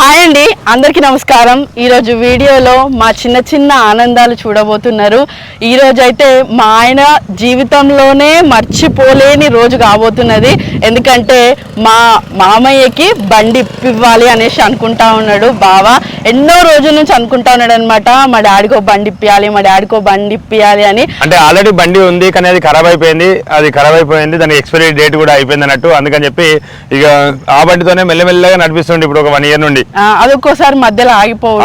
Hi అండి అందరికీ నమస్కారం. ఈరోజు వీడియోలో మా చిన్న చిన్న ఆనందాలు చూడబోతున్నారు. ఈ అయితే మా ఆయన జీవితంలోనే మర్చిపోలేని రోజు కాబోతున్నది. ఎందుకంటే మా మామయ్యకి బండి ఇప్పివ్వాలి అనేసి అనుకుంటా ఉన్నాడు బావ. ఎన్నో రోజుల నుంచి అనుకుంటా ఉన్నాడు అనమాట మా డాడీకో బండి ఇప్పియాలి మా డాడీకో బండి ఇప్పియాలి అని. అంటే ఆల్రెడీ బండి ఉంది కానీ అది ఖరాబ్ అయిపోయింది అది ఖరాబ్ అయిపోయింది దాని ఎక్స్పైరీ డేట్ కూడా అయిపోయింది అన్నట్టు. అందుకని చెప్పి ఇక ఆ బండితోనే మెల్లమెల్లగా నడిపిస్తుంది ఇప్పుడు ఒక వన్ ఇయర్ నుండి. ఆ, అదొక్కోసారి మధ్యలో ఆగిపోవుడు,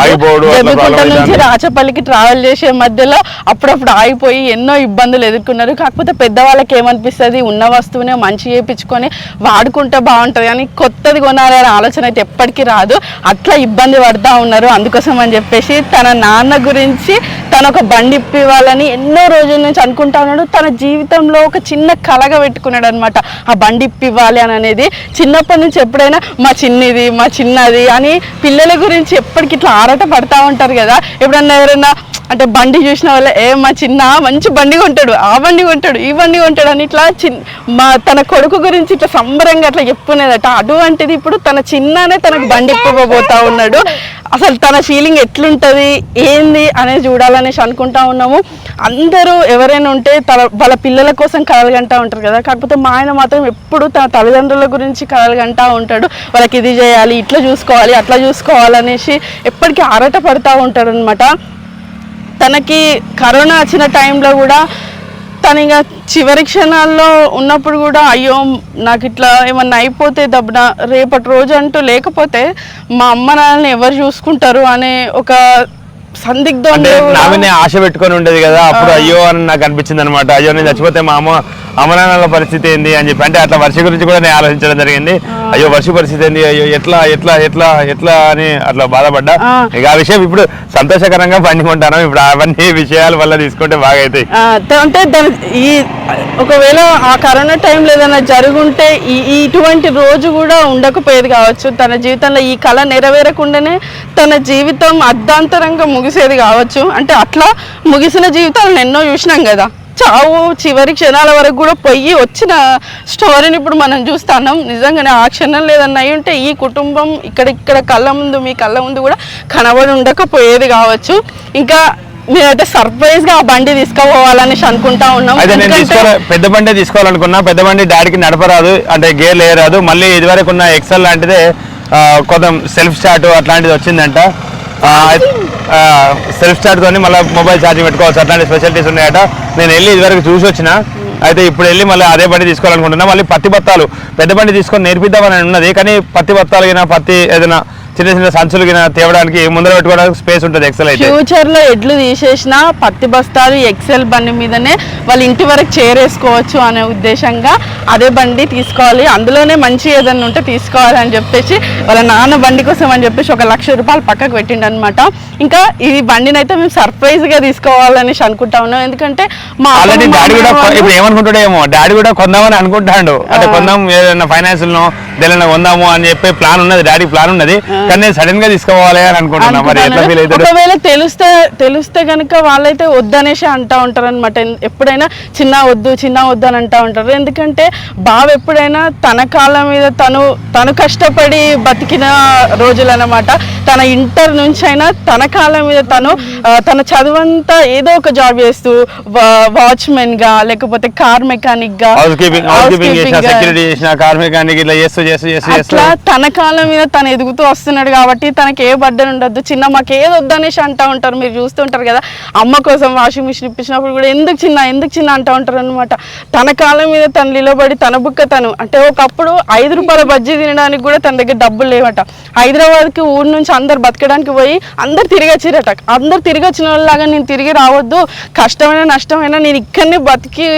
జమ్మికుంట నుంచి. రాచపల్లికి ట్రావెల్ చేసే మధ్యలో అప్పుడప్పుడు ఆగిపోయి ఎన్నో ఇబ్బందులు ఎదుర్కొన్నారు. కాకపోతే పెద్దవాళ్ళకి ఏమనిపిస్తుంది? ఉన్న వస్తువునే మంచి చేయించుకొని వాడుకుంటే బాగుంటుంది. కానీ కొత్తది కొనాలి అనే ఆలోచన అయితే ఎప్పటికీ రాదు. అట్లా ఇబ్బంది పడతా ఉన్నారు. అందుకోసం అని చెప్పేసి తన నాన్న గురించి తన ఒక బండి ఇప్పివ్వాలని ఎన్నో రోజుల నుంచి అనుకుంటా ఉన్నాడు. తన జీవితంలో ఒక చిన్న కలగా పెట్టుకున్నాడు అనమాట ఆ బండి ఇప్పివ్వాలి అని అనేది చిన్నప్పటి నుంచి ఎప్పుడైనా మా చిన్నిది మా చిన్నది అని పిల్లల గురించి ఎప్పటికి ఇట్లా ఆరాట పడతా ఉంటారు కదా? ఎప్పుడన్నా ఎవరైనా అంటే బండి చూసిన వాళ్ళ ఏ మా చిన్న మంచి బండి కొంటాడు ఆ బండి కొంటాడు ఈ బండి కొంటాడు అని ఇట్లా చిన్ మా తన కొడుకు గురించి ఇట్లా సంబరంగా అట్లా చెప్పుకునేదట. అటువంటిది ఇప్పుడు తన చిన్ననే తనకు బండి ఇప్పబోతా ఉన్నాడు. అసలు తన ఫీలింగ్ ఎట్లుంటుంది ఏంది అనేది చూడాలనేసి అనుకుంటా ఉన్నాము. అందరూ ఎవరైనా ఉంటే తన వాళ్ళ పిల్లల కోసం కలలుగంటా ఉంటారు కదా. కాకపోతే మా ఆయన మాత్రం ఎప్పుడు తన తల్లిదండ్రుల గురించి కలలుగంటా ఉంటాడు. వాళ్ళకి ఇది చేయాలి ఇట్లా చూసుకోవాలి అట్లా చూసుకోవాలనేసి ఎప్పటికీ ఆరాట పడతా ఉంటాడు అనమాట తనకి కరోనా వచ్చిన టైంలో కూడా తను ఇంకా చివరి క్షణాల్లో ఉన్నప్పుడు కూడా అయ్యో నాకు ఇట్లా ఏమన్నా అయిపోతే దబ్బున రేపటి రోజు అంటూ లేకపోతే మా అమ్మ నాన్నని ఎవరు చూసుకుంటారు? అనే ఒక అంటే సందిగ్ధంలో నా మీద ఆశ పెట్టుకొని ఉండేది కదా అప్పుడు అయ్యో అని నాకు అనిపించింది అనమాట అయ్యో నేను చచ్చిపోతే మా అమ్మ అమరానాల పరిస్థితి ఏంది అని చెప్పి. అంటే అట్లా వర్ష గురించి కూడా నేను ఆలోచించడం జరిగింది. అయ్యో వర్ష పరిస్థితి ఏంది? అయ్యో ఎట్లా ఎట్లా ఎట్లా ఎట్లా అని అట్లా బాధపడ్డా. ఇక ఆ విషయం ఇప్పుడు సంతోషకరంగా పండుకుంటాను ఇప్పుడు అవన్నీ విషయాల వల్ల తీసుకుంటే బాగా అవుతాయి ఆ, త- అంటే ఈ ఒకవేళ ఆ కరోనా టైంలో ఏదైనా జరుగుంటే ఇటువంటి రోజు కూడా ఉండకపోయేది కావచ్చు. తన జీవితంలో ఈ కళ నెరవేరకుండానే తన జీవితం అర్ధాంతరంగా ముగిసేది కావచ్చు. అంటే అట్లా ముగిసిన జీవితాలను ఎన్నో చూసినాం కదా. చావు చివరి క్షణాల వరకు కూడా పొయ్యి వచ్చిన స్టోరీని ఇప్పుడు మనం చూస్తున్నాం. నిజంగానే ఆ క్షణం లేదన్న అయి ఉంటే ఈ కుటుంబం ఇక్కడ ఇక్కడ కళ్ళ ముందు మీ కళ్ళ ముందు కూడా కనబడి ఉండకపోయేది కావచ్చు. ఇంకా మేమైతే సర్ప్రైజ్గా ఆ బండి తీసుకుపోవాలనేసి అనుకుంటా ఉన్నాం. అయితే నేను ఎందుకంటే- తీసుకోవాలి పెద్ద బండి తీసుకోవాలనుకున్నా. పెద్ద బండి డాడీకి నడపరాదు. అంటే గేర్ లేయరాదు. మళ్ళీ ఇదివరకు ఉన్న ఎక్సెల్ లాంటిదే కొంత సెల్ఫ్ స్టార్ట్ అట్లాంటిది వచ్చిందంట. సెల్ఫ్ స్టార్ట్ తోని మళ్ళీ మొబైల్ ఛార్జింగ్ పెట్టుకోవచ్చు. అట్లాంటి స్పెషాలిటీస్ ఉన్నాయట. నేను వెళ్ళి ఇదివరకు చూసి వచ్చిన. అయితే ఇప్పుడు వెళ్ళి మళ్ళీ అదే బండి తీసుకోవాలనుకుంటున్నా. మళ్ళీ పత్తి బత్తాలు. పెద్ద బండి తీసుకొని నేర్పిద్దామని ఉన్నది. కానీ పత్తి బత్తాలు పత్తి ఏదైనా చిన్న చిన్న సంచులు తేవడానికి ముందర పెట్టుకోవడానికి స్పేస్ ఉంటుంది ఎక్సెల్ అయితే. ఫ్యూచర్లో ఎడ్లు తీసేసిన పత్తి బస్తాలు ఎక్సెల్ బండి మీదనే వాళ్ళ ఇంటి వరకు చేరేసుకోవచ్చు అనే ఉద్దేశంగా అదే బండి తీసుకోవాలి. అందులోనే మంచి ఏదైనా ఉంటే తీసుకోవాలి అని చెప్పేసి వాళ్ళ నాన్న బండి కోసం అని చెప్పేసి ఒక లక్ష రూపాయలు పక్కకు పెట్టిండు అనమాట ఇంకా ఈ బండిని అయితే మేము సర్ప్రైజ్గా తీసుకోవాలనేసి అనుకుంటా ఉన్నాం ఎందుకంటే మా ఆల్రెడీ డాడీ కూడా ఇప్పుడు ఏమనుకుంటాడేమో డాడీ కూడా కొందామని అనుకుంటాడు. అంటే కొందాం ఏదైనా ఫైనాన్స్లో దేనిలో కొందాము అని చెప్పే ప్లాన్ ఉన్నది డాడీ ప్లాన్ ఉన్నది. కానీ నేను సడన్గా తీసుకోవాలి అని అనుకుంటున్నా. మరి ఎట్లా ఫీల్ అనుకుంటాను. అవుతాడు ఒకవేళ తెలిస్తే తెలిస్తే కనుక వాళ్ళైతే వద్దనేసి అంటా ఉంటారు అనమాట ఎప్పుడైనా చిన్న వద్దు చిన్న వద్దు అని అంటా ఉంటారు. ఎందుకంటే బావ ఎప్పుడైనా తన కాళ్ళ మీద తను తను కష్టపడి బతికిన రోజులు అనమాట తన ఇంటర్ నుంచి అయినా తన కాళ్ళ మీద తను తన చదువంతా ఏదో ఒక జాబ్ చేస్తూ వాచ్మెన్గా లేకపోతే కార్ మెకానిక్గా సెక్యూరిటీ చేసిన కార్ మెకానిక్ ఇట్లా చేస్తూ చేస్తూ చేస్తూ. అట్లా తన కాలం మీద తను ఎదుగుతూ చేస్తున్నాడు కాబట్టి తనకి ఏ బడ్డను ఉండొద్దు. చిన్న మాకు ఏది వద్దనేసి అంటా ఉంటారు. మీరు చూస్తుంటారు కదా అమ్మ కోసం వాషింగ్ మిషన్ ఇప్పించినప్పుడు కూడా ఎందుకు చిన్న ఎందుకు చిన్న అంటూ ఉంటారు అనమాట తన కాలం మీద తను నిలబడి తన బుక్క తను అంటే ఒకప్పుడు ఐదు రూపాయల బజ్జీ తినడానికి కూడా తన దగ్గర డబ్బులు లేవట. హైదరాబాద్కి ఊరు నుంచి అందరు బతకడానికి పోయి అందరు తిరిగొచ్చిరట అందరు తిరిగి వచ్చిన వాళ్ళలాగా నేను తిరిగి రావద్దు. కష్టమైన నష్టమైనా నేను ఇక్కడనే బతికి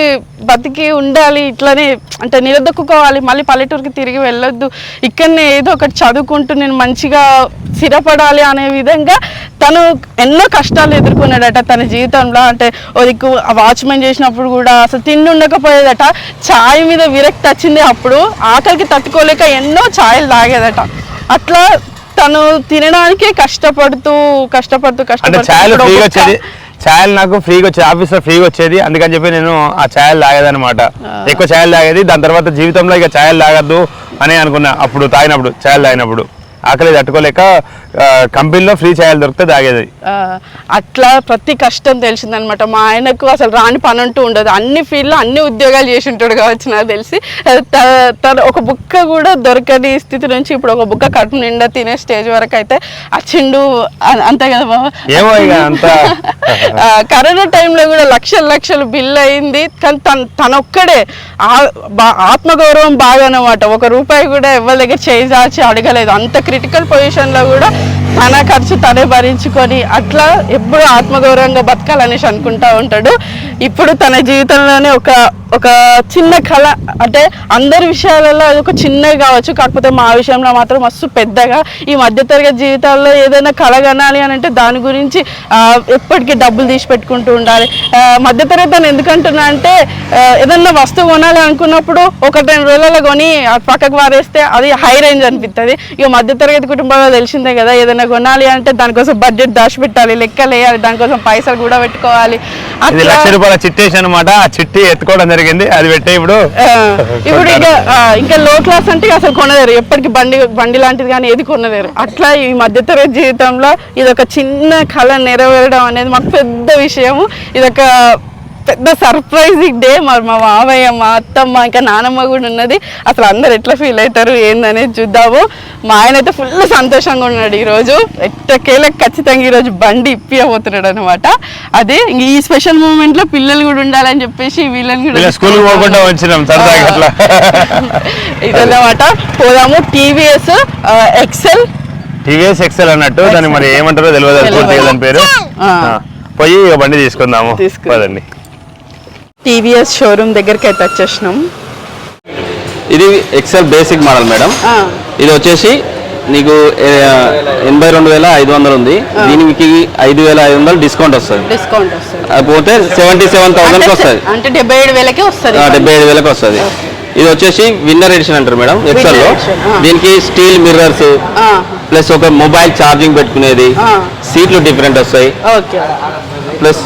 బతికి ఉండాలి ఇట్లనే అంటే నిలదొక్కుకోవాలి. మళ్ళీ పల్లెటూరుకి తిరిగి వెళ్ళొద్దు. ఇక్కడనే ఏదో ఒకటి చదువుకుంటూ నేను మంచి మంచిగా స్థిరపడాలి అనే విధంగా తను ఎన్నో కష్టాలు ఎదుర్కొన్నాడట తన జీవితంలో. అంటే ఓ దిక్కు వాచ్మెన్ చేసినప్పుడు కూడా అసలు తిండి ఉండకపోయేదట. ఛాయ్ మీద విరక్తి వచ్చింది అప్పుడు. ఆకలికి తట్టుకోలేక ఎన్నో ఛాయలు తాగేదట. అట్లా తను తినడానికే కష్టపడుతూ కష్టపడుతూ అంటే కష్టపడుతూ ఛాయలు నాకు ఫ్రీగా వచ్చేది ఆఫీస్లో ఫ్రీగా వచ్చేది. అందుకని చెప్పి నేను ఆ ఛాయలు తాగేదన్నమాట. ఎక్కువ ఛాయలు తాగేది దాని తర్వాత జీవితంలో ఇక ఛాయలు తాగద్దు అని అనుకున్నా. అప్పుడు తాగినప్పుడు ఛాయలు తాగినప్పుడు. ఆకలి తట్టుకోలేక కంపెనీలో ఫ్రీ ఛాయలు దొరికితే తాగేది. అట్లా ప్రతి కష్టం తెలిసిందనమాట. మా ఆయనకు అసలు రాని పని అంటూ ఉండదు. అన్ని ఫీల్డ్లో అన్ని ఉద్యోగాలు చేసి ఉంటాడు కావచ్చు నాకు తెలిసి. తను ఒక బుక్క కూడా దొరకని స్థితి నుంచి ఇప్పుడు ఒక బుక్క కడుపు నిండా తినే స్టేజ్ వరకు అయితే వచ్చిండు అ- అంతే కదా బాబా ఏమో అంతా. కరోనా టైంలో కూడా లక్షల లక్షలు బిల్ అయింది. కానీ తన తన ఒక్కడే ఆత్మగౌరవం బాగా అనమాట ఒక రూపాయి కూడా ఎవరి దగ్గర చేయి దాచి అడగలేదు. అంత క్రిటికల్ పొజిషన్లో కూడా తన ఖర్చు తనే భరించుకొని అట్లా ఎప్పుడు ఆత్మగౌరవంగా బతకాలనేసి అనుకుంటా ఉంటాడు. ఇప్పుడు తన జీవితంలోనే ఒక ఒక చిన్న కళ అంటే అందరి విషయాలలో అది ఒక చిన్నది కావచ్చు. కాకపోతే మా విషయంలో మాత్రం మస్తు పెద్దగా. ఈ మధ్యతరగతి జీవితాల్లో ఏదైనా కళ కనాలి అని అంటే దాని గురించి ఎప్పటికీ డబ్బులు తీసి పెట్టుకుంటూ ఉండాలి. మధ్యతరగతి అని ఎందుకంటున్నా అంటే ఏదన్నా వస్తువు కొనాలి అనుకున్నప్పుడు ఒక రెండు రోజులలో కొని పక్కకు వారేస్తే అది హై రేంజ్ అనిపిస్తుంది ఇక మధ్యతరగతి కుటుంబాల్లో తెలిసిందే కదా ఏదైనా కొనాలి అంటే దానికోసం బడ్జెట్ దాచిపెట్టాలి లెక్కలు వేయాలి దానికోసం పైసలు కూడా పెట్టుకోవాలి. ఇది లక్ష రూపాయల చిట్టేసి అనమాట ఆ చిట్టి ఎత్తుకోవడం జరిగింది అది పెట్టే ఇప్పుడు. ఇప్పుడు ఇంకా ఇంకా లో క్లాస్ అంటే అసలు కొనలేరు ఎప్పటికీ బండి బండి లాంటిది కానీ ఏది కొనలేరు. అట్లా ఈ మధ్యతరగతి జీవితంలో ఇది ఒక చిన్న కళ నెరవేరడం అనేది మాకు పెద్ద విషయము. ఇది ఒక పెద్ద సర్ప్రైజింగ్ డే మరి మా మావయ్య మా అత్తమ్మ ఇంకా నానమ్మ కూడా ఉన్నది. అసలు అందరు ఎట్లా ఫీల్ అవుతారు ఏందనేది చూద్దాము. మా ఆయన అయితే ఫుల్ సంతోషంగా ఉన్నాడు ఈరోజు. ఎట్టకేలకు ఖచ్చితంగా ఈరోజు బండి ఇప్పియబోతున్నాడు అనమాట అదే ఇంక ఈ స్పెషల్ మూమెంట్లో పిల్లలు కూడా ఉండాలని చెప్పేసి వీళ్ళని కూడా స్కూల్ పోకుండా వచ్చినాం సరదాగా ఇదన్నమాట. పోదాము. TVS XL. టీవీఎస్ ఎక్సెల్ అన్నట్టు దాన్ని మరి ఏమంటారో తెలియదు దాని పేరు. పోయి ఇక బండి తీసుకుందాము. తీసుకుందాం. పదండి. టీవీఎస్ షోరూమ్ దగ్గరికి అయితే వచ్చేసినాం. ఇది ఎక్సెల్ బేసిక్ మోడల్ మేడం ఇది వచ్చేసి నీకు ఎనభై రెండు వేల ఐదు వందలు ఉంది. దీనికి ఐదు వేల ఐదు వందలు డిస్కౌంట్ వస్తుంది. డిస్కౌంట్ వస్తుంది. పోతే సెవెంటీ సెవెన్ థౌసండ్కి వస్తుంది. అంటే డెబ్బై ఏడు వేలకే వస్తుంది. డెబ్బై ఐదు వేలకు వస్తుంది. ఇది వచ్చేసి విన్నర్ ఎడిషన్ అంటారు మేడం ఎక్సెల్లో. దీనికి స్టీల్ మిర్రర్స్ ప్లస్ ఒక మొబైల్ ఛార్జింగ్ పెట్టుకునేది. సీట్లు డిఫరెంట్ వస్తాయి. ప్లస్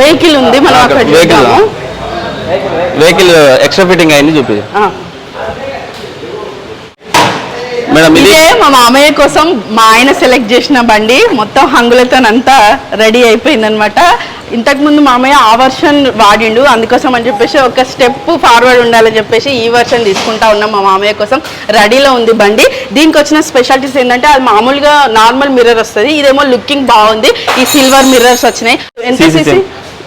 వెహికల్ ఉంది మనం ఆ, అక్కడ vehicle. చూద్దాము. వెహికల్ ఎక్స్ట్రా ఫిట్టింగ్ అయింది చూపి మేడం ఇది మా మామయ్య కోసం మా ఆయన సెలెక్ట్ చేసిన బండి. మొత్తం హంగులతో అంతా రెడీ అయిపోయింది అనమాట ఇంతకు ముందు మామయ్య ఆ వర్షన్ వాడిండు. అందుకోసం అని చెప్పేసి ఒక స్టెప్ ఫార్వర్డ్ ఉండాలని చెప్పేసి ఈ వర్షన్ తీసుకుంటా ఉన్నాం మా మామయ్య కోసం. రెడీలో ఉంది బండి. దీనికి వచ్చిన స్పెషాలిటీస్ ఏంటంటే అది మామూలుగా నార్మల్ మిర్రర్ వస్తుంది. ఇదేమో లుకింగ్ బాగుంది. ఈ సిల్వర్ మిర్రర్స్ వచ్చినాయి. ఎంత CC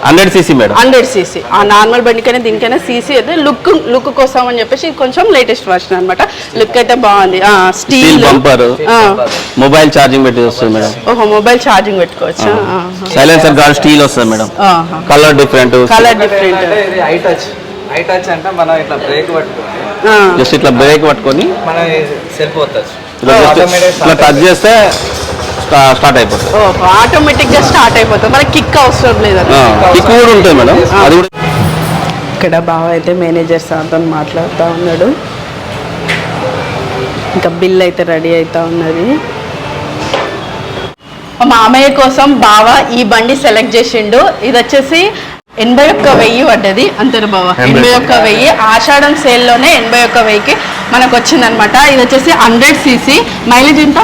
hundred CC madam. Hundred CC. ఆ నార్మల్ బండికైనా దీనికైనా సీసీ అయితే లుక్ లుక్ కోసం అని చెప్పేసి కొంచెం లేటెస్ట్ వర్షన్ అనమాట లుక్ అయితే బాగుంది. స్టీల్. బంపర్. మొబైల్ ఛార్జింగ్ పెట్టి వస్తుంది మేడం. ఓహో మొబైల్ ఛార్జింగ్ పెట్టుకోవచ్చు? సైలెన్సర్ గార్డ్ స్టీల్ వస్తుంది madam. Colour different colour different I touch I touch అంటే మనం ఇట్లా బ్రేక్ పట్టుకొని జస్ట్ ఇట్లా బ్రేక్ పట్టుకొని మన సెల్ఫ్ ఇట్లా టచ్ చేస్తే స్టార్ట్ అయిపోతుంది ఆటోమేటిక్గా స్టార్ట్ అయిపోతుంది మనకి కిక్ అవసరం లేదు. కిక్ కూడా ఉంటుంది మేడం. అది కూడా ఇక్కడ బావ అయితే మేనేజర్ సార్తో మాట్లాడుతూ ఉన్నాడు. ఇంకా బిల్ అయితే రెడీ అవుతా ఉన్నది. మామయ్య కోసం బావ ఈ బండి సెలెక్ట్ చేసిండు. ఇది వచ్చేసి ఎనభై ఒక్క వెయ్యి పడ్డది. అంతేనా బావ? ఎనభై ఎనభై ఒక్క వెయ్యి. ఆషాఢం సేల్లోనే ఎనభై ఒక్క వెయ్యికి మనకు వచ్చిందనమాట ఇది వచ్చేసి హండ్రెడ్ సీసీ. మైలేజ్ ఎంత?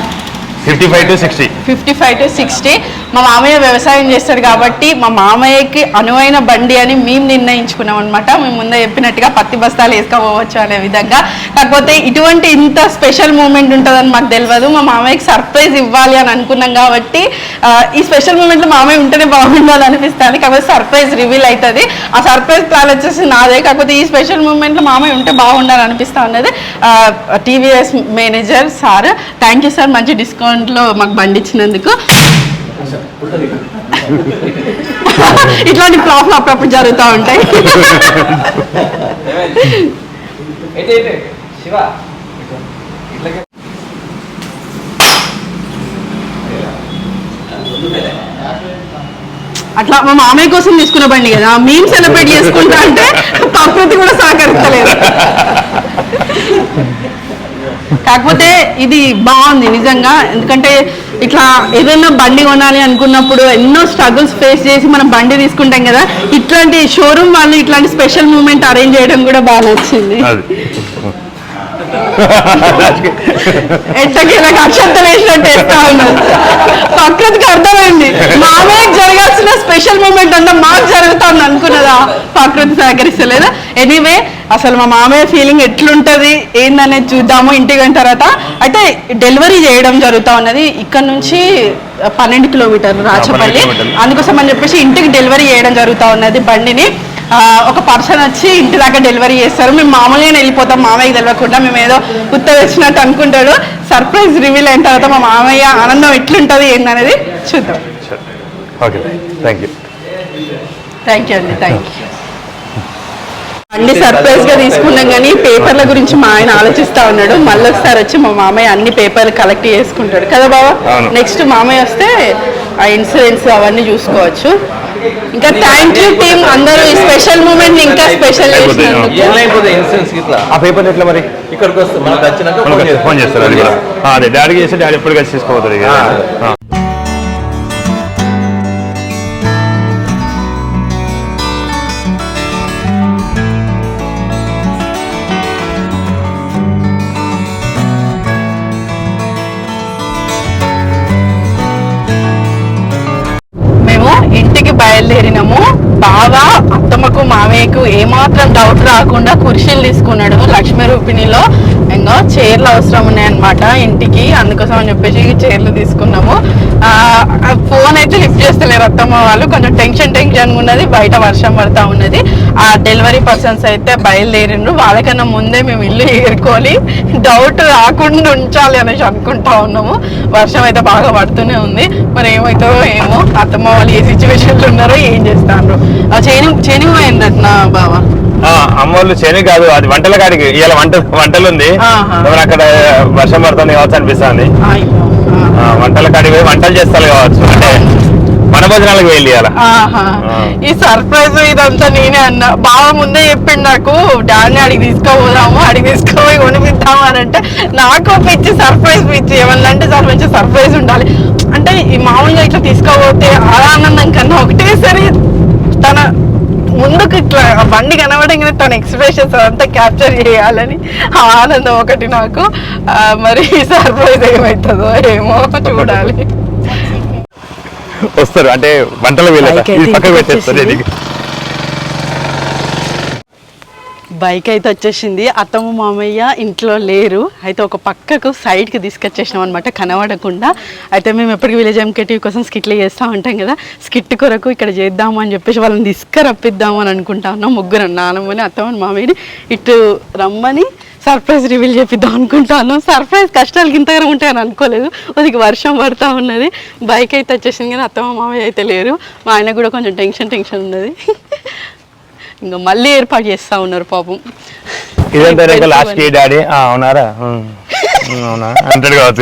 Fifty five to sixty. Fifty five to sixty. మా మామయ్య వ్యవసాయం చేస్తాడు కాబట్టి మా మామయ్యకి అనువైన బండి అని మేము నిర్ణయించుకున్నాం అనమాట మేము ముందే చెప్పినట్టుగా పత్తి బస్తాలు వేసుకోవచ్చు అనే విధంగా. కాకపోతే ఇటువంటి ఇంత స్పెషల్ మూమెంట్ ఉంటుందని మాకు తెలియదు. మా మామయ్యకి సర్ప్రైజ్ ఇవ్వాలి అని అనుకున్నాం కాబట్టి ఈ స్పెషల్ మూమెంట్లో మామయ్య ఉంటేనే బాగుండాలి అనిపిస్తుంది. కాకపోతే సర్ప్రైజ్ రివీల్ అవుతుంది. ఆ సర్ప్రైజ్ ప్లాన్ వచ్చేసి నాదే. కాకపోతే ఈ స్పెషల్ మూమెంట్లో మామయ్య ఉంటే బాగుండాలి అనిపిస్తా ఉన్నది. TVS manager sir thank you sir. మంచి డిస్కౌంట్లో మాకు బండి ఇచ్చినందుకు. ఇట్లాంటి ప్రాబ్లం అప్పుడప్పుడు జరుగుతూ ఉంటాయి. శివ అట్లా మా మామయ్య కోసం తీసుకున్న బండి కదా మేము సెలబ్రేట్ చేసుకుంటా అంటే ప్రకృతి కూడా సహకరిస్తలేదు. కాకపోతే ఇది బాగుంది నిజంగా ఎందుకంటే ఇట్లా ఏదైనా బండి కొనాలి అనుకున్నప్పుడు ఎన్నో స్ట్రగుల్స్ ఫేస్ చేసి మనం బండి తీసుకుంటాం కదా ఇట్లాంటి షోరూమ్ వాళ్ళు ఇట్లాంటి స్పెషల్ మూమెంట్ అరేంజ్ చేయడం కూడా బాగా నచ్చింది. వేసినట్టు వేస్తా పక్కకి అర్థమైంది. మామయ్యకి జరగాల్సిన స్పెషల్ మూమెంట్ అంటే మాకు జరుగుతుంది అనుకున్నదా ప్రకృతి సహకరిస్తలేదా? ఎనీవే అసలు మా మామయ్య ఫీలింగ్ ఎట్లుంటది? ఏందనేది చూద్దాము ఇంటికి తర్వాత. అయితే డెలివరీ చేయడం జరుగుతా ఉన్నది. ఇక్కడ నుంచి పన్నెండు కిలోమీటర్లు రాచపల్లి. అందుకోసం అని చెప్పేసి ఇంటికి డెలివరీ చేయడం జరుగుతా ఉన్నది బండిని. ఒక పర్సన్ వచ్చి ఇంటి దాకా డెలివరీ చేస్తారు. మేము మామూలుగానే వెళ్ళిపోతాం. మామయ్యకి తెలియకుండా మేము ఏదో ఉత్త వచ్చినట్టు అనుకుంటాడు. సర్ప్రైజ్ రివీల్ అయిన తర్వాత మా మామయ్య ఆనందం ఎట్లుంటది ఏందనేది చూద్దాం. Okay thank you thank you అండి థ్యాంక్ యూ అన్ని సర్ప్రైజ్గా తీసుకున్నాం కానీ పేపర్ల గురించి మా ఆయన ఆలోచిస్తా ఉన్నాడు. మళ్ళీ ఒకసారి వచ్చి మా మామయ్య అన్ని పేపర్లు కలెక్ట్ చేసుకుంటాడు. కదా బాబా అవును. నెక్స్ట్ మామయ్య వస్తే ఆ ఇన్సూరెన్స్ అవన్నీ చూసుకోవచ్చు. ఇంకా థ్యాంక్ యూ టీమ్ అందరూ ఈ స్పెషల్ మూమెంట్ ఇంకా స్పెషల్ ఆ పేపర్ ఎట్లా మరి? ఇక్కడికి వస్తుంది. మనకు వచ్చినాక ఫోన్ మనకు చేస్తాం. ఫోన్ చేస్తారు అది కూడా. ఆ, అదే. డాడీకి చేస్తే డాడీ ఎప్పుడు కలిసి తీసుకోపోతుంది ఇంటికి బయలుదేరినాము బాగా అత్తమ్మకు మామయ్యకు ఏమాత్రం డౌట్ రాకుండా కుర్చీలు తీసుకున్నాడు లక్ష్మీ రూపిణిలో ఇంకా చైర్లు అవసరం ఉన్నాయన్నమాట ఇంటికి. అందుకోసం అని చెప్పేసి చైర్లు తీసుకున్నాము. ఫోన్ అయితే లిఫ్ట్ చేస్తలేరు అత్తమ్మ వాళ్ళు. కొంచెం టెన్షన్ టెన్షన్ ఉన్నది. బయట వర్షం పడతా ఉన్నది. ఆ డెలివరీ పర్సన్స్ అయితే బయలుదేరిండ్రు. వాళ్ళకన్నా ముందే మేము ఇల్లు ఏరుకోవాలి డౌట్ రాకుండా ఉంచాలి అనేసి అనుకుంటా ఉన్నాము. వర్షం అయితే బాగా పడుతూనే ఉంది. మరి ఏమవుతుందో ఏమో అత్తమ్మ వాళ్ళు ఏ సిచ్యువేషన్లో ఉన్నారో ఏం చేస్తాను ఆ చేని నా బావ? ఆ, అమ్మోళ్ళు చేని కాదు అది వంటల కాడికి. ఇవాళ వంట వంటలు ఉంది అక్కడ వర్షం పడుతుంది కావచ్చు అనిపిస్తుంది. వంటల కాడికి పోయి వంటలు చేస్తారు కావచ్చు. అంటే మన భోజనాలకు వెళ్ళి. ఈ సర్ప్రైజ్ ఇదంతా నేనే అన్నా. బావ ముందే చెప్పిండు నాకు డాడీని అడిగి తీసుకోపోదాము అడిగి తీసుకుపోయి కొనిపిద్దాము అని అంటే నాకు పిచ్చి సర్ప్రైజ్ పిచ్చి ఏమన్నా అంటే సార్ మంచి సర్ప్రైజ్ ఉండాలి. అంటే ఈ మామూలుగా ఇట్లా తీసుకోపోతే ఆ ఆనందం కన్నా ఒకటేసారి తన ముందుకు ఇట్లా బండి కనబడంగానే తన ఎక్స్ప్రెషన్స్ అంతా క్యాప్చర్ చేయాలని ఆనందం ఒకటి నాకు. మరి సర్ప్రైజ్ ఏమవుతుందో ఏమో చూడాలి. వస్తారు అంటే వంటలు వీళ్ళ పక్కకు పెట్టేస్తారు వచ్చేసింది. ఇది బైక్ అయితే వచ్చేసింది. అత్తమ్మ మామయ్య ఇంట్లో లేరు. అయితే ఒక పక్కకు సైడ్కి తీసుకొచ్చేసినాం అనమాట కనబడకుండా. అయితే మేము ఎప్పటికీ విలేజ్ ఎంకేటీవీ కోసం స్కిట్లు చేస్తూ ఉంటాం కదా. స్కిట్ కొరకు ఇక్కడ చేద్దాము అని చెప్పేసి వాళ్ళని తీసుకురప్పిద్దాము అని అనుకుంటా ఉన్నాం. ముగ్గురు నానమ్మని అత్తమ్మని మామయ్యని ఇటు రమ్మని సర్ప్రైజ్ రివీల్ చేపిద్దాం అనుకుంటాను సర్ప్రైజ్ కష్టాలు ఇంతగా ఉంటాయని అనుకోలేదు. అది వర్షం పడుతూ ఉన్నది. బైక్ అయితే వచ్చేసింది కానీ అత్తమ్మ మామయ్య అయితే లేరు. మా ఆయన కూడా కొంచెం టెన్షన్ టెన్షన్ ఉన్నది. ఇంకా మళ్ళీ ఏర్పాటు చేస్తా ఉన్నారు పాపం. ఇదంతా. Last daddy. అవునారా? అవునా? అంటాడు కావచ్చు.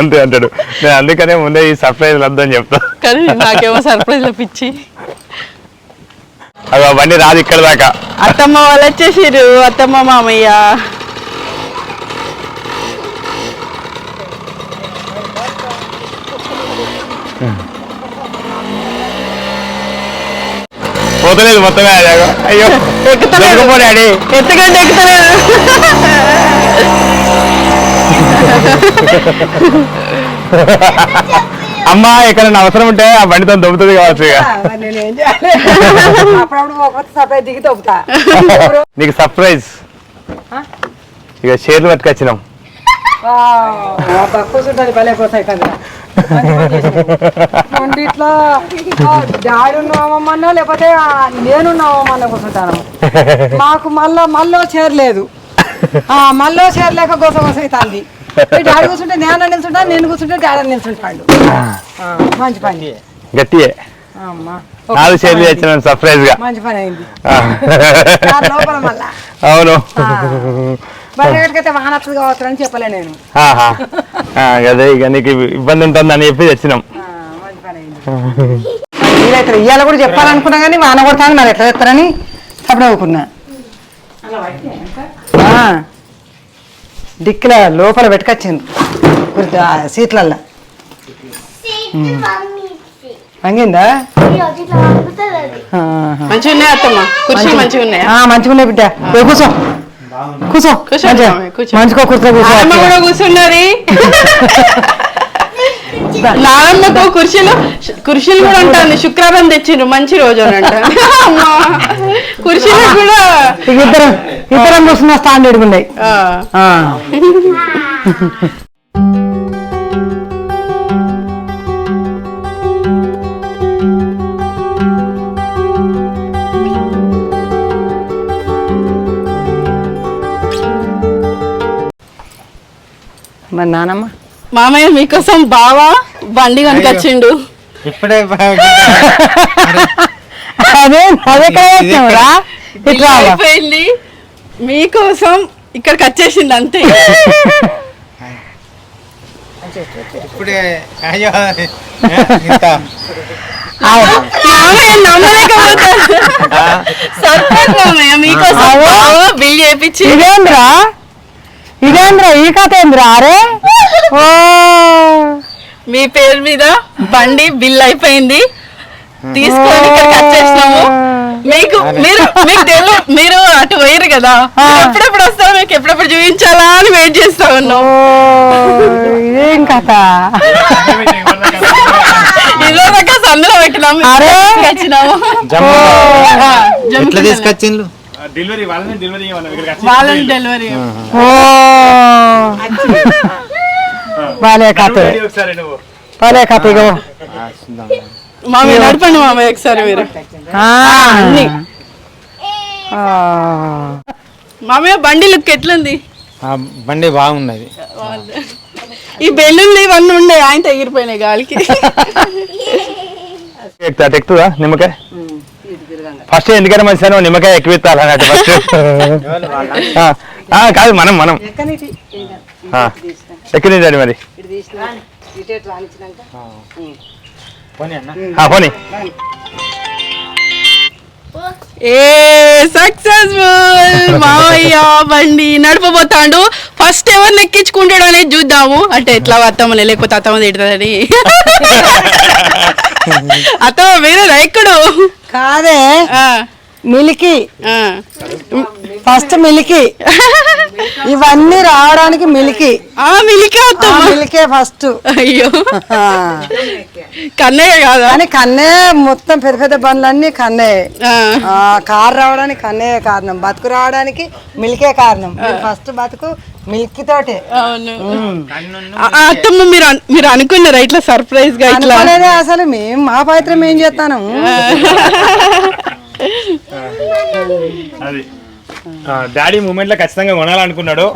అంతే అంటాడు. నేను అందుకనే ముందే ఈ సర్ప్రైజ్ వద్దని చెప్తా. కానీ నాకేమో సర్ప్రైజ్ పిచ్చి. అది బండి రాదు ఇక్కడ దాకా. అత్తమ్మ వాళ్ళు వచ్చేసిరు అత్తమ్మ మామయ్య. పోతలేదు మొత్తమే అదే. అయ్యో. ఎక్కుతలేదు. దొరకపో డాడీ ఎత్తుగడ్డ ఎక్కుతలేదు అమ్మ ఎక్కడైనా అవసరం ఉంటే ఆ బండితో దొబ్బుతుంది కావచ్చు ఇక. నీకు సర్ప్రైజ్. ఇక షేర్లు పట్టుకొచ్చినాం. కూర్చుంటుంది భలే పోతాయి కదా. ఇట్లా డాడీ ఉన్నామన్నా లేకపోతే ఆ నేనున్నామన్నా కూర్చుంటాను. మాకు మళ్ళా మళ్ళీ చేరలేదు ఆ, మళ్ళీ చేరలేక కోసం అవుతుంది. డాడీ కూర్చుంటే నేను నిల్చుంటాను నేను కూర్చుంటే డాడీ నిల్చుంటాడు. ఆ, మంచి పని. గట్టియే. నాలుగు సర్ప్రైజ్గా మంచి పని. అయింది. అవును. బయటకైతే వానత్తది కావచ్చు అని చెప్పలే నేను. అదే ఇక నీకు ఇబ్బంది ఉంటుందని చెప్పి తెచ్చినాం. ఆ, మంచి పని అయింది. వీలైతే ఇవాళ కూడా చెప్పాలనుకున్నా కానీ వాన కొడతాను మరి ఎట్లా చెప్తారని అప్పుడు నవ్వుకున్నా ఆ, డిక్కిల లోపల పెట్టుకొచ్చింది. సీట్లల్లో. వంగిందా. మంచిగా ఉన్నాయి అత్తమ్మ? కుర్చీలు మంచిగా ఉన్నాయా ఆ, మంచిగా ఉన్నాయి బిడ్డ కూర్చో. కూర్చో మంచిగా. కూర్చో. కూడా కూర్చున్నది నానమ్మకు కుర్చీలు కుర్చీలు కూడా ఉంటుంది శుక్రవారం తెచ్చిండ్రు మంచి రోజు అని అంట కుర్చీలు కూడా ఇద్దరం ఇద్దరం కూర్చున్న స్టాండర్డ్ ఉన్నాయి మరి నానమ్మ? మామయ్య మీకోసం బావా బండి కనుకొచ్చిండు. ఇప్పుడే అదే అదే కదా ఇట్లా అయిపోయింది. మీకోసం ఇక్కడికి వచ్చేసింది అంతే. ఇప్పుడే అయ్యో ఇంత. మామయ్య నమ్మలేకపోతాను సర్ప్రైజ్ మామయ్య మీకోసం బిల్ చేపించి ఇదేంద్రా? ఇదేంద్రా ఈ కథ ఏంద్రా? అరే? ఓ. మీ పేరు మీద బండి బిల్ అయిపోయింది. తీసుకొని ఇక్కడికి వచ్చేసినాము. మీకు మీరు మీకు తెలియదు మీరు అటు పోయారు కదా? ఎప్పుడెప్పుడు వస్తారో మీకు ఎప్పుడెప్పుడు చూపించాలా అని వెయిట్ చేస్తా ఉన్నాం. ఇదేం కథ? ఇదో రక సందులో పెట్టినాము అరే. వచ్చినాము. ఎట్లా తీసుకొచ్చిండ్రు? డెలివరీ వాళ్ళని డెలివరీ వాళ్ళని డెలివరీ ఓ! బాలే కథ ఒకసారి నువ్వు. బాలే కథ ఇగో. మామయ్య నడపండి మామయ్య ఒకసారి మీరు. అన్ని. ఆ. మామయ్య బండి లుక్ ఎట్లుంది? బండి బాగున్నది. ఈ బెల్లుళ్ళు ఇవన్నీ ఉండే ఆయన ఎగిరిపోయినాయి గాలికి. ఎక్కుతుందా నిమ్మకాయ? ఫస్ట్ ఎందుకైనా మంచిదా నిమ్మకాయ ఎక్కువ ఫస్ట్. కాదు మనం మనం. ఎక్కిందండి మరి? పోనీ అన్న. ఆ, పోనీ. ఏ సక్సెస్ఫుల్ మావయ్య బండి నడపబోతాడు. ఫస్ట్ ఎవరిని ఎక్కించుకుంటాడు అనేది చూద్దాము. అంటే ఎట్లా అత్తమ్మలే లేకపోతే అత్తమ్మ తిడుతుందని. అత్తమ్మ వేరే ఎక్కడు. కాదే ఆ, మిలికి. ఆ. ఫస్ట్ మిలికి. ఇవన్నీ రావడానికి మిలికి. ఆ మిలికా ఆ మిలికే ఫస్ట్. అయ్యో. కన్నయ్య కాదా? కానీ కన్నే మొత్తం పెద్ద పెద్ద బండ్లన్నీ కన్నే ఆ, ఆ కార్ రావడానికి కన్నే కారణం. బతుకు రావడానికి మిల్కే కారణం. ఫస్ట్ బతుకు మిల్క్ తోటే. అవును. ఆ, ఆ, అత్తమ్మ మీరు అన్- మీరు అనుకున్నారా ఇట్లా సర్ప్రైజ్గా ఇట్లా. అనుకోలేదే అసలు. మేము మా పవిత్రం ఏం చేస్తాను? అది. డాడీ మూమెంట్లో ఖచ్చితంగా కొనాలనుకున్నాడు.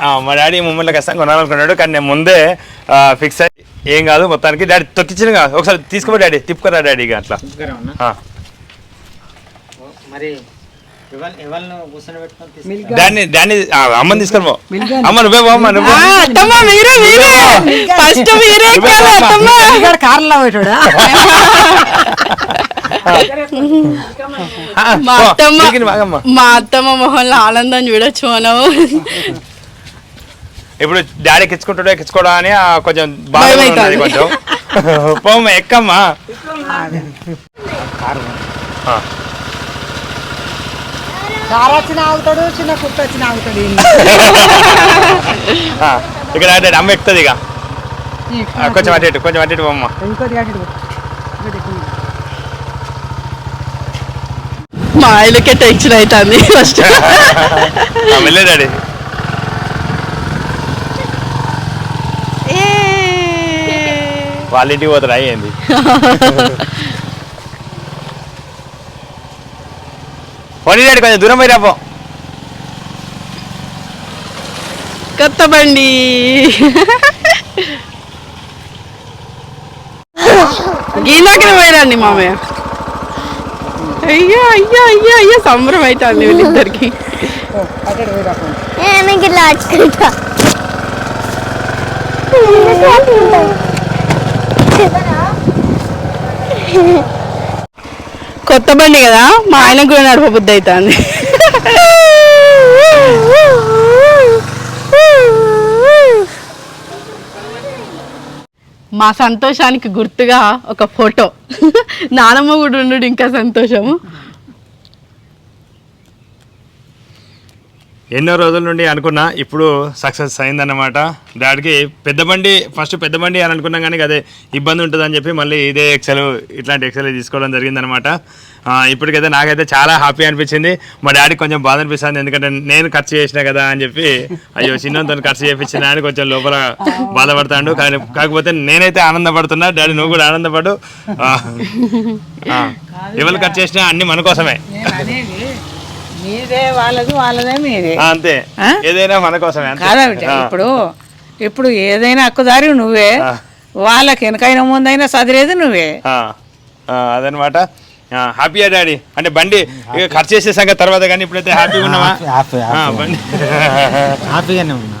ఆ, మా డాడీ మూమెంట్లో ఖచ్చితంగా కొనాలనుకున్నాడు కానీ నేను ముందే ఫిక్స్ అయ్యి ఏం కాదు మొత్తానికి. డాడీ తొక్కించిన ఒకసారి తీసుకో డాడీ తిప్పుకోరా డాడీ ఇక అట్లా. మరి దాన్ని దాన్ని ఆ, అమ్మని తీసుకొని పో అమ్మ నువ్వే అత్తమ్మ మీరే మీరే. ఫస్ట్ మీరే అత్తమ్మ. ఇక్కడ కార్లో పోయాడా మా. అత్తమ్మ. మా అత్తమ్మ మొహంలో ఆనందం చూడొచ్చు మనం. ఇప్పుడు డాడీ ఎక్కించుకుంటాడో ఎక్కించుకోడా అని ఆ, కొంచెం భయం ఉన్నది. కొంచెం. పోమ్మ ఎక్కమ్మా? ఆ. కార్ వచ్చిన ఆగుతాడు చిన్న కుక్క వచ్చిన ఆగుతాడు. ఆ, ఇక్కడ అమ్మ ఎక్కుతుంది ఇక ఆ, కొంచెం అటు ఇటు కొంచెం అటు ఇటు పోమ్మ ఇంకోటి అటు ఇటు. ఇంకోటి ఎక్కువ. మా ఆయనకే టెన్షన్ అవుతుంది ఫస్ట్ వెళ్ళే డాడీ వాళ్ళ ఇంటికి పోతారు అయ్యింది పోనీ డాడీ కొంచెం దూరం పోయి రాపో కొత్త బండి. గీలాకనే పోయిరండి మామయ్య. అయ్యో అయ్యో అయ్యో అయ్యో సంబరం అవుతుంది వీళ్ళిద్దరికి. నేను ఆడుకుంటా. కొత్త బండి కదా మా ఆయనకు కూడా నడపబుద్ధి అవుతుంది మా సంతోషానికి గుర్తుగా ఒక ఫోటో. నానమ్మ కూడా ఉండు ఇంకా సంతోషము. ఎన్నో రోజుల నుండి అనుకున్నా ఇప్పుడు సక్సెస్ అయిందన్నమాట. డాడీకి పెద్ద బండి ఫస్ట్ పెద్ద బండి అని అనుకున్నాం కానీ అదే ఇబ్బంది ఉంటుందని చెప్పి మళ్ళీ ఇదే ఎక్సెల్ ఇట్లాంటి ఎక్సెల్ తీసుకోవడం జరిగిందనమాట ఇప్పటికైతే నాకైతే చాలా హ్యాపీ అనిపించింది. మా డాడీ కొంచెం బాధ అనిపిస్తుంది ఎందుకంటే నేను ఖర్చు చేసిన కదా అని చెప్పి అయ్యో చిన్నంతో ఖర్చు చేయించిన అని కొంచెం లోపల బాధపడతాడు. కానీ కాకపోతే నేనైతే ఆనందపడుతున్నా డాడీ నువ్వు కూడా ఆనందపడు. ఎవరు ఖర్చు చేసినా అన్ని మన కోసమే. మీదే వాళ్ళది వాళ్ళదే మీదే. ఆ, అంతే. ఏదైనా మన కోసమే అంతే. కాదా ఇప్పుడు ఇప్పుడు ఏదైనా హక్కుదారి నువ్వే వాళ్ళకి వెనకైనా ముందైనా చదివేది నువ్వే. అదనమాట హ్యాపీయా డాడీ? అంటే బండి ఇక ఖర్చు చేసే సంగతి తర్వాత కానీ ఇప్పుడైతే హ్యాపీగా ఉన్నావా? ఆ, బండి. హ్యాపీగానే ఉన్నా.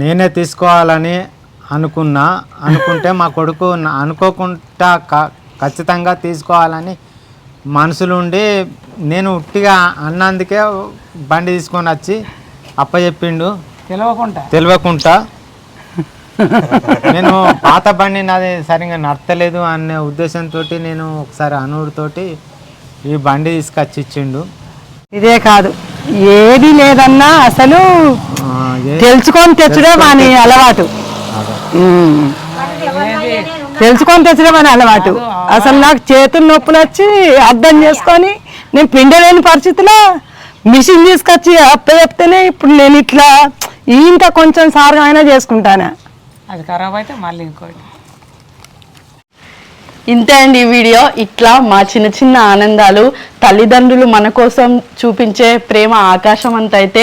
నేనే తీసుకోవాలని అనుకున్నా. అనుకుంటే మా కొడుకు అనుకోకుండా ఖచ్చితంగా తీసుకోవాలని మనసులో ఉండి నేను ఉట్టిగా అన్నందుకే బండి తీసుకొని వచ్చి అప్పచెప్పిండు. తెలియకుండా తెలియకుండా నేను పాత బండి నాది సరిగా నడతలేదు అనే ఉద్దేశంతో నేను ఒకసారి అనుడితోటి ఈ బండి తీసుకొచ్చి ఇచ్చిండు ఇదే కాదు ఏది లేదన్నా అసలు తెలుసుకొని తెచ్చుడే వాని అలవాటు. తెలుసుకొని తెచ్చడం అని అలవాటు. అసలు నాకు చేతులు నొప్పులు వచ్చి అర్థం చేసుకొని నేను పిండలేని పరిస్థితిలో మిషన్ తీసుకొచ్చి అప్ప చెప్తేనే ఇప్పుడు నేను ఇట్లా ఇంకా కొంచెం సారుగా అయినా చేసుకుంటాను. అది ఖరాబ్ అయితే మళ్ళీ ఇంకోటి. ఇంతే అండి ఈ వీడియో. ఇట్లా మా చిన్న చిన్న ఆనందాలు తల్లిదండ్రులు మన కోసం చూపించే ప్రేమ ఆకాశం అంత అయితే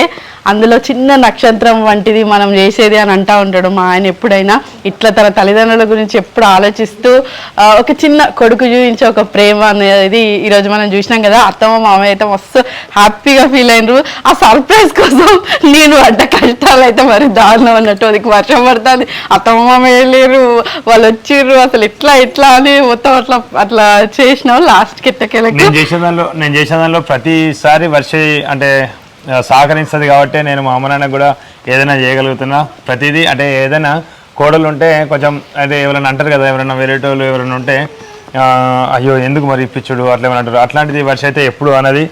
అందులో చిన్న నక్షత్రం వంటిది మనం చేసేది అని అంటా ఉంటాడు మా ఆయన ఎప్పుడైనా. ఇట్లా తన తల్లిదండ్రుల గురించి ఎప్పుడు ఆలోచిస్తూ ఒక చిన్న కొడుకు చూపించే ఒక ప్రేమ అనేది ఈరోజు మనం చూసినాం కదా. అత్తమ్మ మామయ్య అయితే మస్తు హ్యాపీగా ఫీల్ అయినరు. ఆ సర్ప్రైజ్ కోసం నేను పడ్డ కష్టాలు అయితే మరి దారుణం అన్నట్టు అది వర్షం పడుతుంది. అత్తమ్మ మామయ్య లేరు. వాళ్ళు వచ్చిర్రు. అసలు ఇట్లా ఎట్లా అని మొత్తం అట్లా అట్లా చేసినాం లాస్ట్కి ఎట్టకెళ్ళకి చేసిన దానిలో నేను చేసిన దానిలో ప్రతిసారి వర్ష అంటే సహకరిస్తుంది కాబట్టి నేను మా అమ్మ నాన్నకు కూడా ఏదైనా చేయగలుగుతున్నా. ప్రతిదీ అంటే ఏదైనా కోడలు ఉంటే కొంచెం అదే ఎవరైనా అంటారు కదా ఎవరైనా వేరేటోళ్ళు ఎవరైనా ఉంటే అయ్యో ఎందుకు మరి ఇప్పించుడు? అట్లా ఏమైనా అంటారు? అట్లాంటిది వర్ష అయితే ఎప్పుడు అన్నది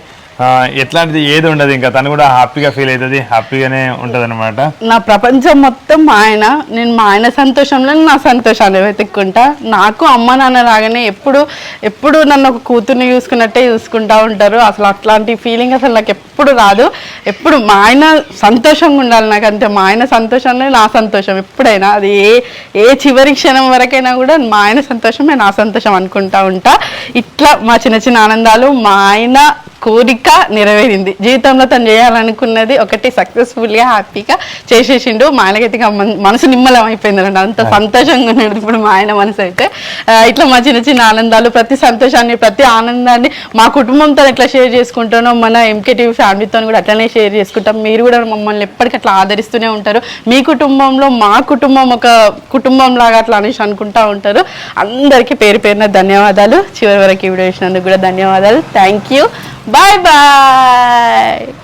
ఎట్లాంటిది ఏది ఉండదు ఇంకా తను కూడా హ్యాపీగా ఫీల్ అవుతుంది హ్యాపీగానే ఉంటుంది అనమాట నా ప్రపంచం మొత్తం మా ఆయన నేను మా ఆయన సంతోషంలో నా సంతోషాన్ని వెతుక్కుంటా. నాకు అమ్మ నాన్న రాగానే ఎప్పుడు ఎప్పుడు నన్ను ఒక కూతుర్ని చూసుకున్నట్టే చూసుకుంటా ఉంటారు. అసలు అట్లాంటి ఫీలింగ్ అసలు నాకు ఎప్పుడు రాదు. ఎప్పుడు మా ఆయన సంతోషంగా ఉండాలి నాకు అంతే మా ఆయన సంతోషంలో నా సంతోషం ఎప్పుడైనా. అది ఏ ఏ చివరి క్షణం వరకైనా కూడా మా ఆయన సంతోషమే నా సంతోషం అనుకుంటా ఉంటా. ఇట్లా మా చిన్న చిన్న ఆనందాలు మా ఆయన కోరిక నెరవేరింది. జీవితంలో తను చేయాలనుకున్నది ఒకటి సక్సెస్ఫుల్గా హ్యాపీగా చేసేసిండు. మా ఆయనకైతే ఇక మన- మనసు నిమ్మలం అయిపోయింది అండి అంత సంతోషంగా ఉన్నాడు ఇప్పుడు మా ఆయన మనసు అయితే. ఇట్లా మా చిన్న చిన్న ఆనందాలు ప్రతి సంతోషాన్ని ప్రతి ఆనందాన్ని మా కుటుంబంతో ఎట్లా షేర్ చేసుకుంటానో మన ఎంకేటీవీ ఫ్యామిలీతో కూడా అట్లనే షేర్ చేసుకుంటాం. మీరు కూడా మమ్మల్ని ఎప్పటికీ అట్లా ఆదరిస్తూనే ఉంటారు. మీ కుటుంబంలో మా కుటుంబం ఒక కుటుంబం లాగా అట్లా అనేసి అనుకుంటా ఉంటారు. అందరికీ పేరు పేరున ధన్యవాదాలు. చివరి వరకు ఈ వీడియో ఇచ్చినందుకు కూడా ధన్యవాదాలు. Thank you bye bye Bye.